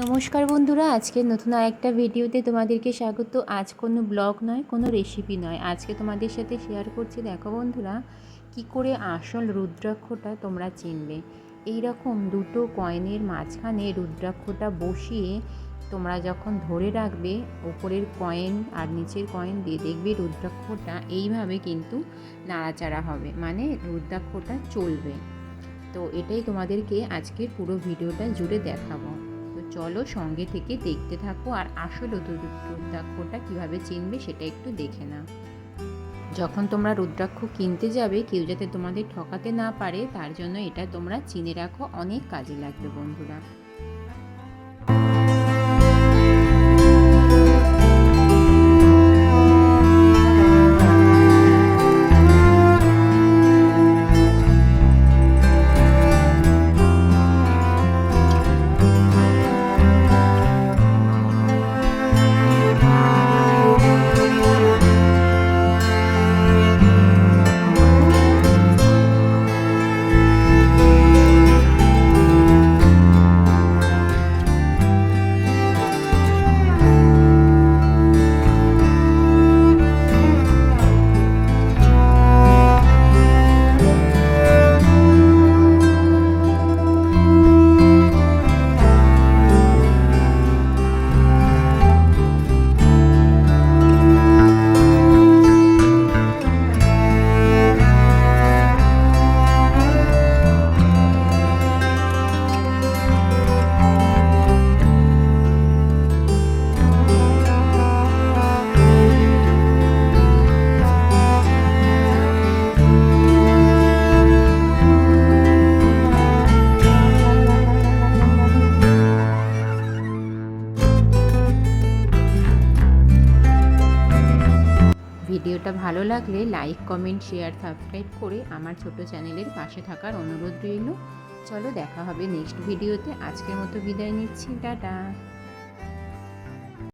নমস্কার বন্ধুরা আজকে নতুন আরেকটা ভিডিওতে তোমাদেরকে স্বাগত। আজ কোনো ব্লগ নয়, কোনো রেসিপি নয়। আজকে তোমাদের সাথে শেয়ার করছি, দেখো বন্ধুরা, কি করে আসল রুদ্রাক্ষটা তোমরা চিনবে। এই রকম দুটো কয়েনের মাঝখানে রুদ্রাক্ষটা বসিয়ে তোমরা যখন ধরে রাখবে, ওপরের কয়েন আর নিচের কয়েন দিয়ে দেখবে রুদ্রাক্ষটা এইভাবে কিন্তু নাড়াচাড়া হবে মানে রুদ্রাক্ষটা চলবে। তো এটাই তোমাদেরকে আজকের পুরো ভিডিওটা জুড়ে দেখাবো। চলো সঙ্গে থেকে দেখতে থাকো আর আসল রুদ্রাক্ষটা কীভাবে চিনবে সেটা একটু দেখে না যখন তোমরা রুদ্রাক্ষ কিনতে যাবে, কেউ যাতে তোমাদের ঠকাতে না পারে, তার জন্য এটা তোমরা চিনে রাখো, অনেক কাজে লাগবে বন্ধুরা। ভিডিওটা ভালো লাগলে লাইক, কমেন্ট, শেয়ার, সাবস্ক্রাইব করে আমার ছোট চ্যানেলের পাশে থাকার অনুরোধ রইল। চলো দেখা হবে নেক্সট ভিডিওতে। আজকের মতো বিদায় নিচ্ছি। টাটা।